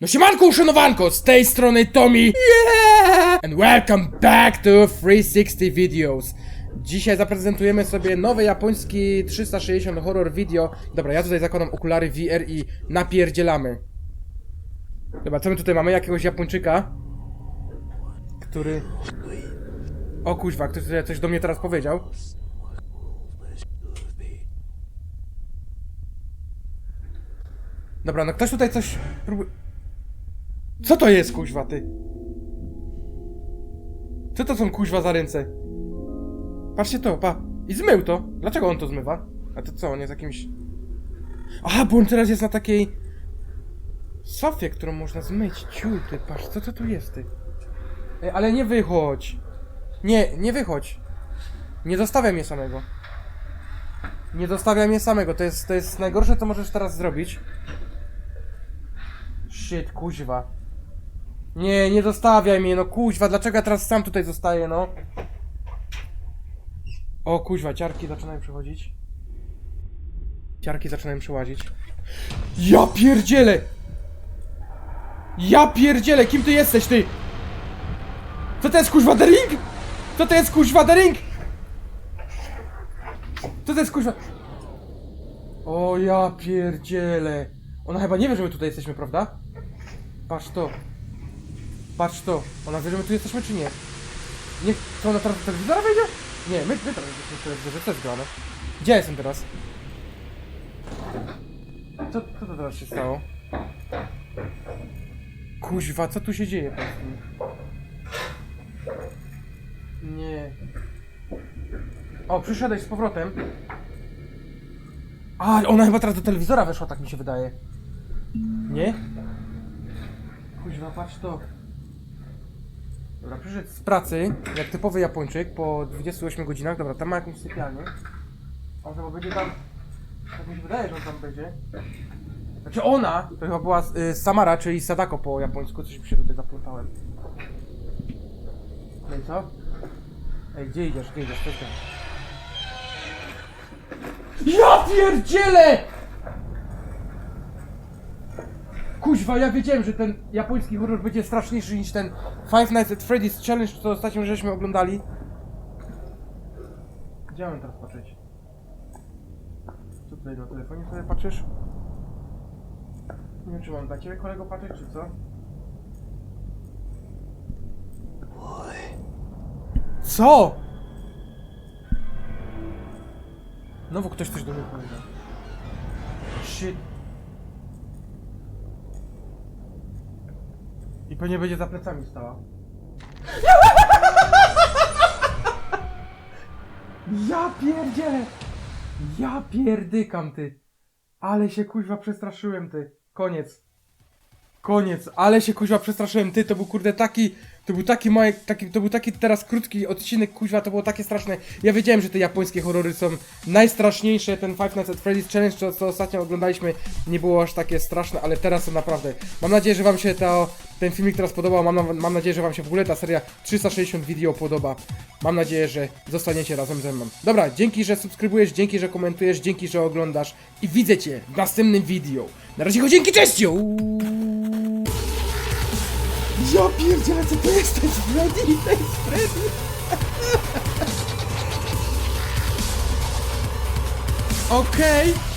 No siemanko uszanowanko, z tej strony Tommy. Yeah! And welcome back to 360 Videos. Dzisiaj zaprezentujemy sobie nowy japoński 360 horror video. Dobra, ja tutaj zakładam okulary VR i napierdzielamy. Dobra, co my tutaj mamy? Jakiegoś Japończyka? Który... O kuźwa, ktoś tutaj coś do mnie teraz powiedział. Dobra, no ktoś tutaj coś próbuje... Co to jest, kuźwa, ty? Co to są kuźwa za ręce? Patrzcie to, pa. I zmył to. Dlaczego on to zmywa? A to co, on jest jakimś... Aha, bo on teraz jest na takiej... Sofie, którą można zmyć. Ciu, ty, patrz, co to tu jest, ty? Ej, ale nie wychodź. Nie, nie wychodź. Nie zostawiaj mnie samego. Nie zostawiaj mnie samego, to jest, to jest najgorsze, co możesz teraz zrobić. Shit, kuźwa. Nie, nie zostawiaj mnie, no kuźwa, dlaczego ja teraz sam tutaj zostaję, no? O kuźwa, ciarki zaczynają przychodzić. Ciarki zaczynają przyłazić. Ja pierdzielę! Ja pierdzielę, kim ty jesteś, ty? Co to jest kuźwa the ring? Co to jest kuźwa the ring? Co to jest kuźwa? O ja pierdzielę. Ona chyba nie wie, że my tutaj jesteśmy, prawda? Patrz to. Patrz to. Ona wie, że my tu jesteśmy, czy nie? Nie, to ona teraz do telewizora wejdzie? Nie, my, my teraz jesteśmy w telewizorze, co jest grane? Gdzie ja jestem teraz? Co, co to teraz się stało? Kuźwa, co tu się dzieje? powiedz mi? Nie. O, przyszedłeś z powrotem. A, ona chyba teraz do telewizora weszła, tak mi się wydaje. Nie? Kuźwa, patrz to. Dobra, przyszedł z pracy, jak typowy Japończyk, po 28 godzinach. Dobra, tam ma jakąś sypialnię. On chyba będzie tam... Tak mi się wydaje, że on tam będzie. Znaczy ona, to chyba była y, Samara, czyli Sadako po japońsku, coś mi się tutaj zaplątałem. No i co? Ej, gdzie idziesz, gdzie idziesz, czekaj. Ja pierdzielę! Kuźwa, ja wiedziałem, że ten japoński horror będzie straszniejszy niż ten Five Nights at Freddy's Challenge, co ostatnio żeśmy oglądali. Gdzie mam teraz patrzeć? Co tutaj na telefonie sobie patrzysz? Nie wiem, czy mam dla ciebie kolego patrzeć, czy co? Co? Znowu ktoś coś do mnie powiedział. Shit. I pewnie będzie za plecami stała. Ja pierdzielę! Ja pierdykam ty! Ale się kuźwa przestraszyłem ty. Koniec. Koniec, ale się kuźwa przestraszyłem ty, to był kurde taki, to był taki mały, taki, to był taki teraz krótki odcinek kuźwa, to było takie straszne. Ja wiedziałem, że te japońskie horrory są najstraszniejsze, ten Five Nights at Freddy's Challenge, co, co ostatnio oglądaliśmy, nie było aż takie straszne, ale teraz to naprawdę. Mam nadzieję, że wam się to, ten filmik teraz podobał, mam, mam nadzieję, że wam się w ogóle ta seria 360 video podoba. Mam nadzieję, że zostaniecie razem ze mną. Dobra, dzięki, że subskrybujesz, dzięki, że komentujesz, dzięki, że oglądasz i widzę cię w następnym video. Na razie, dzięki, cześć! Uuu. Ja pierdzielę, co to jest? Jest Freddy, jest Freddy! Okej! Kto?